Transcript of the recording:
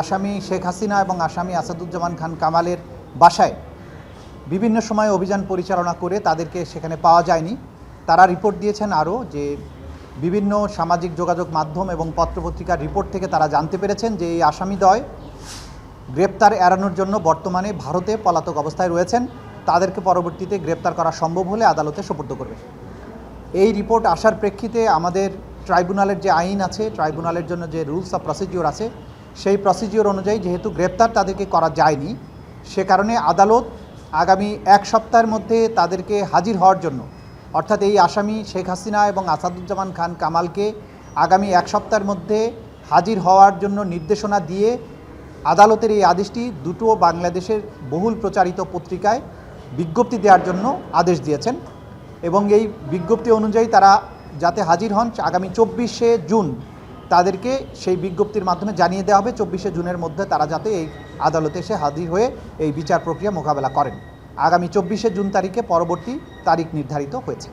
আসামি শেখ হাসিনা এবং আসামি আসাদুজ্জামান খান কামালের বাসায় বিভিন্ন সময় অভিযান পরিচালনা করে তাদেরকে সেখানে পাওয়া যায়নি। তারা রিপোর্ট দিয়েছেন আরও যে বিভিন্ন সামাজিক যোগাযোগ মাধ্যম এবং পত্রপত্রিকার রিপোর্ট থেকে তারা জানতে পেরেছেন যে এই আসামিদ্বয় গ্রেপ্তার এড়ানোর জন্য বর্তমানে ভারতে পলাতক অবস্থায় রয়েছেন। তাদেরকে পরবর্তীতে গ্রেপ্তার করা সম্ভব হলে আদালতে সোপর্দ করবে। এই রিপোর্ট আসার প্রেক্ষিতে আমাদের ট্রাইব্যুনালের যে আইন আছে, ট্রাইব্যুনালের জন্য যে রুলস অফ প্রসিডিওর আছে সেই প্রসিডিওর অনুযায়ী যেহেতু গ্রেপ্তার তাদেরকে করা যায়নি, সে কারণে আদালত আগামী এক সপ্তাহের মধ্যে তাদেরকে হাজির হওয়ার জন্য, অর্থাৎ এই আসামি শেখ হাসিনা এবং আসাদুজ্জামান খান কামালকে আগামী এক সপ্তাহের মধ্যে হাজির হওয়ার জন্য নির্দেশনা দিয়ে আদালতের এই আদেশটি দুটো বাংলাদেশের বহুল প্রচারিত পত্রিকায় বিজ্ঞপ্তি দেওয়ার জন্য আদেশ দিয়েছেন এবং এই বিজ্ঞপ্তি অনুযায়ী তারা যাতে হাজির হন আগামী চব্বিশে জুন তাদেরকে সেই বিজ্ঞপ্তির মাধ্যমে জানিয়ে দেওয়া হবে। চব্বিশে জুনের মধ্যে তারা যাতে এই আদালতে এসে হাজির হয়ে এই বিচার প্রক্রিয়া মোকাবেলা করেন। আগামী চব্বিশে জুন তারিখে পরবর্তী তারিখ নির্ধারিত হয়েছে।